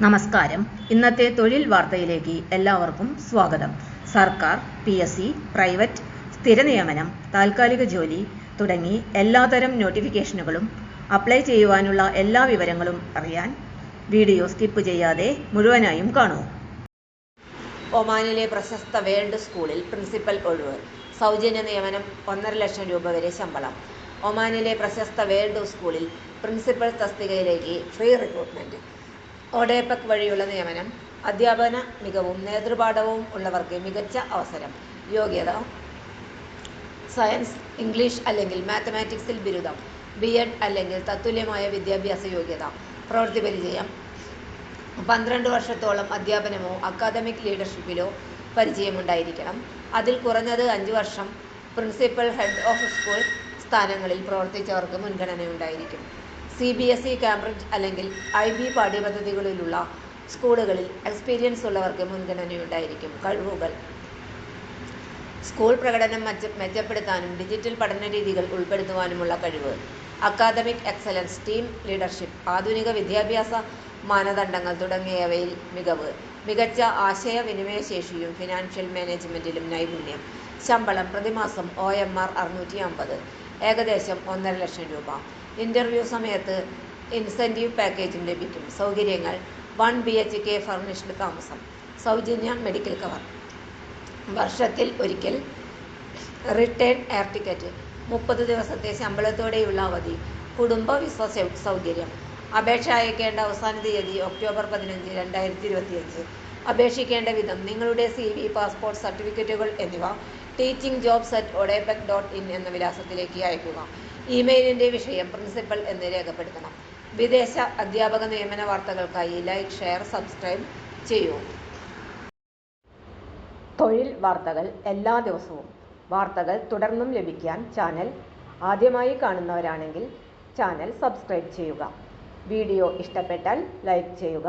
നമസ്കാരം. ഇന്നത്തെ തൊഴിൽ വാർത്തയിലേക്ക് എല്ലാവർക്കും സ്വാഗതം. സർക്കാർ പി എസ് സി പ്രൈവറ്റ് സ്ഥിര നിയമനം താൽക്കാലിക ജോലി തുടങ്ങി എല്ലാതരം നോട്ടിഫിക്കേഷനുകളും അപ്ലൈ ചെയ്യുവാനുള്ള എല്ലാ വിവരങ്ങളും അറിയാൻ വീഡിയോ സ്കിപ്പ് ചെയ്യാതെ മുഴുവനായും കാണൂ. ഒമാനിലെ പ്രശസ്ത വേൾഡ് സ്കൂളിൽ പ്രിൻസിപ്പൽ ഒഴിവ് സൗജന്യ നിയമനം ഒന്നര ലക്ഷം രൂപ വരെ ശമ്പളം. ഒമാനിലെ പ്രശസ്ത വേൾഡ് സ്കൂളിൽ പ്രിൻസിപ്പൽ തസ്തികയിലേക്ക് ഫ്രീ റിക്രൂട്ട്മെന്റ്. ഒഡേപെക് വഴിയുള്ള നിയമനം അധ്യാപന മികവും നേതൃപാഠവും ഉള്ളവർക്ക് മികച്ച അവസരം. യോഗ്യത സയൻസ് ഇംഗ്ലീഷ് അല്ലെങ്കിൽ മാത്തമാറ്റിക്സിൽ ബിരുദം ബി എഡ് അല്ലെങ്കിൽ തത്തുല്യമായ വിദ്യാഭ്യാസ യോഗ്യത പ്രവൃത്തി പരിചയം പന്ത്രണ്ട് വർഷത്തോളം അധ്യാപനമോ അക്കാദമിക് ലീഡർഷിപ്പിലോ പരിചയമുണ്ടായിരിക്കണം. അതിൽ കുറഞ്ഞത് അഞ്ച് വർഷം പ്രിൻസിപ്പൽ ഹെഡ് ഓഫ് സ്കൂൾ സ്ഥാനങ്ങളിൽ പ്രവർത്തിച്ചവർക്ക് മുൻഗണനയുണ്ടായിരിക്കും. C B S E Cambridge അല്ലെങ്കിൽ ഐ ബി പാഠ്യപദ്ധതികളിലുള്ള സ്കൂളുകളിൽ എക്സ്പീരിയൻസ് ഉള്ളവർക്ക് മുൻഗണനയുണ്ടായിരിക്കും കഴിവുകൾ. സ്കൂൾ പ്രകടനം മെച്ച മെച്ചപ്പെടുത്താനും ഡിജിറ്റൽ പഠന രീതികൾ ഉൾപ്പെടുത്തുവാനുമുള്ള കഴിവ്. അക്കാദമിക് എക്സലൻസ് ടീം ലീഡർഷിപ്പ് ആധുനിക വിദ്യാഭ്യാസ മാനദണ്ഡങ്ങൾ തുടങ്ങിയവയിൽ മികവ്. മികച്ച ആശയവിനിമയ ശേഷിയും ഫിനാൻഷ്യൽ മാനേജ്മെന്റിലും നൈപുണ്യം. ശമ്പളം പ്രതിമാസം ഒ എം ആർ അറുന്നൂറ്റി അമ്പത് ഏകദേശം ഒന്നര ലക്ഷം രൂപ. ഇന്റർവ്യൂ സമയത്ത് ഇൻസെന്റീവ് പാക്കേജും ലഭിക്കും. സൗകര്യങ്ങൾ one B H K furnished താമസം സൗജന്യ മെഡിക്കൽ കവർ. വർഷത്തിൽ ഒരിക്കൽ റിട്ടേൺ എയർ ടിക്കറ്റ് മുപ്പത് ദിവസത്തെ ശമ്പളത്തോടെയുള്ള അവധി കുടുംബ വിസ സൗകര്യം. അപേക്ഷ അയക്കേണ്ട അവസാന തീയതി ഒക്ടോബർ പതിനഞ്ച് രണ്ടായിരത്തി ഇരുപത്തിയഞ്ച്. അപേക്ഷിക്കേണ്ട വിധം നിങ്ങളുടെ സി വി പാസ്പോർട്ട് സർട്ടിഫിക്കറ്റുകൾ എന്നിവ teaching jobs at ODEPC dot in എന്ന വിലാസത്തിലേക്ക് അയക്കുക ഇമെയിലിന്റെ വിഷയം പ്രിൻസിപ്പൽ എന്ന് രേഖപ്പെടുത്തണം. വിദേശ അധ്യാപക നിയമന വാർത്തകൾക്കായി ലൈക്ക് ഷെയർ സബ്സ്ക്രൈബ് ചെയ്യൂ. തൊഴിൽ വാർത്തകൾ എല്ലാ ദിവസവും. വാർത്തകൾ തുടർന്നും ലഭിക്കാൻ ചാനൽ ആദ്യമായി കാണുന്നവരാണെങ്കിൽ ചാനൽ സബ്സ്ക്രൈബ് ചെയ്യുക. വീഡിയോ ഇഷ്ടപ്പെട്ടാൽ ലൈക്ക് ചെയ്യുക.